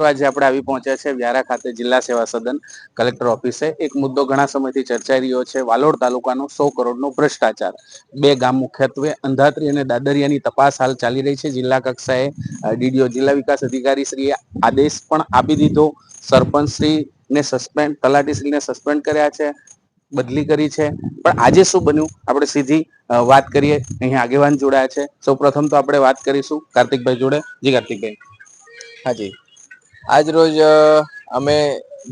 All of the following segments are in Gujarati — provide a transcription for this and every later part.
મિત્રો આજે આપણે આવી પહોંચ્યા છે વ્યારા ખાતે જિલ્લા સેવા સદન કલેક્ટર ઓફિસે. એક મુદ્દો ઘણા સમયથી ચર્ચાઈ રહ્યો છે. વાલોડ તાલુકાનો સો કરોડનો ભ્રષ્ટાચાર. બે ગામ મુખ્યત્વે અંધાત્રી અને દાદરિયાની તપાસ હાલ ચાલી રહી છે. જિલ્લા કક્ષાએ ડીડીઓ જિલ્લા વિકાસ અધિકારી શ્રીએ આદેશ પણ આપી દીધો. સરપંચ શ્રીને સસ્પેન્ડ તલાટી શ્રીને સસ્પેન્ડ કર્યા છે, બદલી કરી છે. પણ આજે શું બન્યું? આપણે સીધી વાત કરીએ. અહીંયા આગેવાન જોડાયા છે. સૌ પ્રથમ તો આપણે વાત કરીશું કાર્તિકભાઈ જોડે. જી, કાર્તિકભાઈ. હાજી આજ રોજ અમે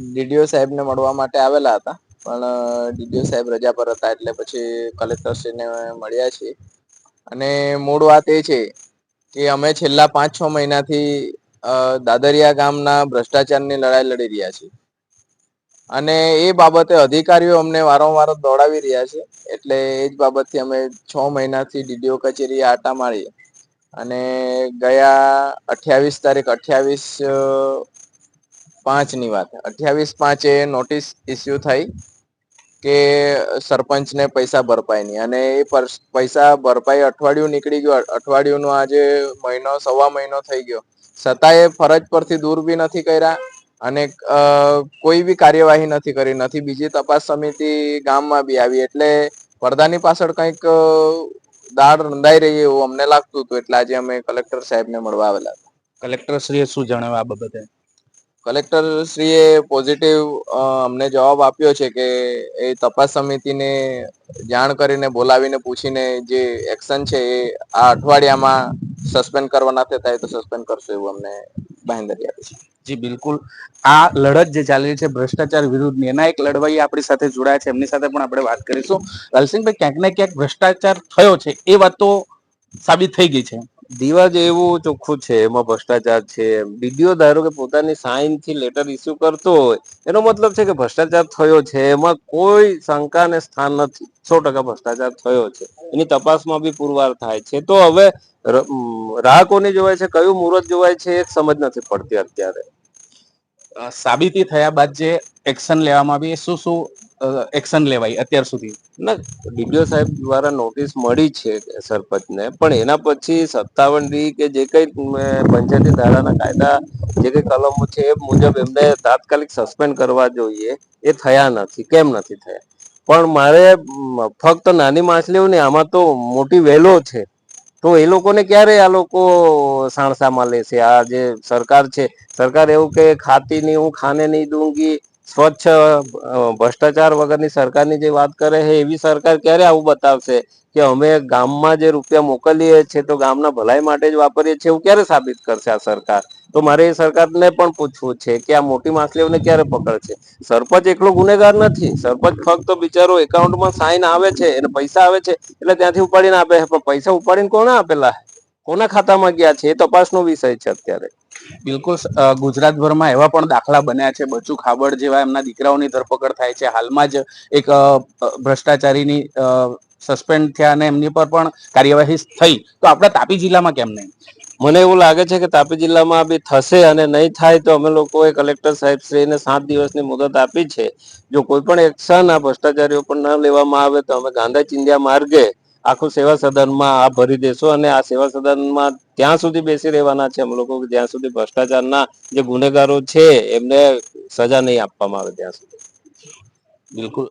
ડીડીઓ સાહેબને મળવા માટે આવેલા હતા. પણ ડીડીઓ સાહેબ રજા પર હતા એટલે પછી કલેક્ટરશ્રીને મળ્યા છીએ. અને મૂળ વાત એ છે કે અમે છેલ્લા પાંચ છ મહિનાથી દાદરિયા ગામના ભ્રષ્ટાચારની લડાઈ લડી રહ્યા છીએ. અને એ બાબતે અધિકારીઓ અમને વારંવાર દોડાવી રહ્યા છે. એટલે એ જ બાબતથી અમે છ મહિનાથી ડીડીઓ કચેરીએ આટા મારી અને ગયા અઠ્યાવીસ તારીખ, અઠ્યાવીસ પાંચની વાત. અઠ્યાવીસ પાંચે નોટિસ ઇસ્યુ થઈ કે સરપંચને પૈસા ભરપાઈ નહીં. અને એ પૈસા ભરપાઈ અઠવાડિયું નીકળી ગયું. અઠવાડિયુંનો આજે મહિનો, સવા મહિનો થઈ ગયો. છતાંય ફરજ પરથી દૂર બી નથી કર્યા અને કોઈ બી કાર્યવાહી નથી કરી. નથી, બીજી તપાસ સમિતિ ગામમાં બી આવી. એટલે પડદાની પાછળ કંઈક દાળ રંધાઈ રહી એવું અમને લાગતું હતું એટલે આજે અમે કલેક્ટર સાહેબને મળવા આવેલા કલેક્ટર શ્રીએ શું જણાવ્યું આ બાબતે? કલેક્ટર શ્રીએ પોઝિટિવ અમને જવાબ આપ્યો છે કે એ તપાસ સમિતિને જાણ કરીને બોલાવીને પૂછીને જે એક્શન છે એ આ અઠવાડિયામાં સસ્પેન્ડ કરવાના થાય તો સસ્પેન્ડ કરશે એવું અમને બાંહેધરી આપી છે. જી બિલકુલ. આ લડત જે ચાલી રહી છે ભ્રષ્ટાચાર વિરુદ્ધની એના એક લડવાઈ આપણી સાથે જોડાયા છે. એમની સાથે પણ આપણે વાત કરીશું. લાલસિંહભાઈ ક્યાંક ને ક્યાંક ભ્રષ્ટાચાર થયો છે એ વાત તો સાબિત થઈ ગઈ છે. દીવા જેવું ચોખ્ખું છે એમાં ભ્રષ્ટાચાર છે. ડીડીઓ ધારો કે પોતાની સાઇનથી લેટર ઇસ્યુ કરતો હોય એનો મતલબ છે કે ભ્રષ્ટાચાર થયો છે. એમાં કોઈ શંકાને સ્થાન નથી. સો ટકા ભ્રષ્ટાચાર થયો છે. એની તપાસમાં બી પુરવાર થાય છે. તો હવે ર- ઉમ, ગ્રાહકોને જોવાય છે? કયું મુહૂર્ત જોવાય છે? એ સમજ નથી પડતી અત્યારે. સાબિતી થયા બાદ જે એક્શન લેવામાં આવી શું શું એક્શન લેવાય અત્યાર સુધી? ના ડીડીઓ સાહેબ દ્વારા નોટિસ મળી છે સરપંચને પણ એના પછી સત્તાવન ડી કે જે કઈ પંચાયતી ધારાના કાયદા જે કઈ કલમો છે એ મુજબ એમને તાત્કાલિક સસ્પેન્ડ કરવા જોઈએ. એ થયા નથી કેમ નથી થયા? પણ મારે ફક્ત નાની માછલીઓ ને આમાં તો મોટી વેલો છે. તો એ લોકોને ક્યારે આ લોકો સાણસામાં લેશે આ જે સરકાર છે, સરકાર એવું કે ખાતી નહીં હું ખાને નહીં દૂંગી સ્વચ્છ ભ્રષ્ટાચાર વગરની સરકારની જે વાત કરે છે, એવી સરકાર ક્યારે આવું બતાવશે કે અમે ગામમાં જે રૂપિયા મોકલીએ છીએ તો ગામના ભલાઈ માટે જ વાપરીએ છીએ એવું ક્યારે સાબિત કરશે આ સરકાર? તો મારે એ સરકારને પણ પૂછવું છે કે આ મોટી માછલીઓને ક્યારે પકડશે? સરપંચ એકલો ગુનેગાર નથી. સરપંચ ફક્ત બિચારો એકાઉન્ટમાં સાઈન આવે છે અને પૈસા આવે છે, એટલે ત્યાંથી ઉપાડીને આપે છે. પણ પૈસા ઉપાડીને કોને આપેલા? કોના ખાતામાં ગયા છે? એ તપાસનો વિષય છે અત્યારે. બિલકુલ ગુજરાતભરમાં એવા પણ દાખલા બન્યા છે. બચુ ખાબડ જેવા એમના દીકરાઓની ધરપકડ થાય છે. હાલમાં જ એક ભ્રષ્ટાચારીની સસ્પેન્ડ થયા અને એમની પર પણ કાર્યવાહી થઈ. તો આપણા તાપી જિલ્લામાં કેમ નહીં? મને એવું લાગે છે કે તાપી જિલ્લામાં બી થશે અને નહીં થાય તો અમે લોકોએ કલેક્ટર સાહેબ શ્રીને સાત દિવસની મુદત આપી છે. જો કોઈ પણ એક્શન આ ભ્રષ્ટાચારીઓ પર ન લેવામાં આવે તો અમે ગાંધા ચિંધ્યા માર્ગે આખું સેવા સદનમાં આ ભરી દેશો અને આ સેવા સદનમાં ત્યાં સુધી બેસી રહેવાના છે અમે લોકો જ્યાં સુધી ભ્રષ્ટાચારના જે ગુનેગારો છે, એમને સજા નહીં આપવામાં આવે ત્યાં સુધી. બિલકુલ.